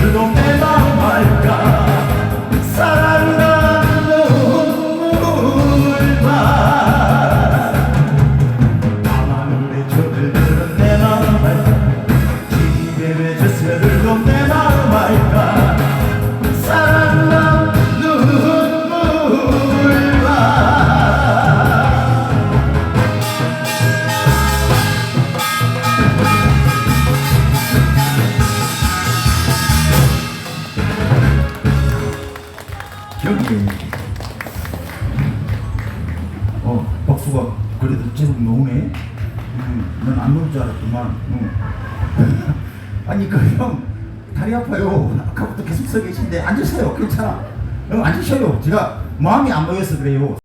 그도 내 마음 알까? 사랑난 눈물만. 나만의 적을 그도 내 마음 알까 기대해줬어 어 박수가 그래도 제법 나오네? 음, 난안 나올 줄 알았더만 음. 아니 그형 다리 아파요. 아까부터 계속 서 계신데 앉으세요. 괜찮아. 어, 앉으셔요. 제가 마음이 안 모여서 그래요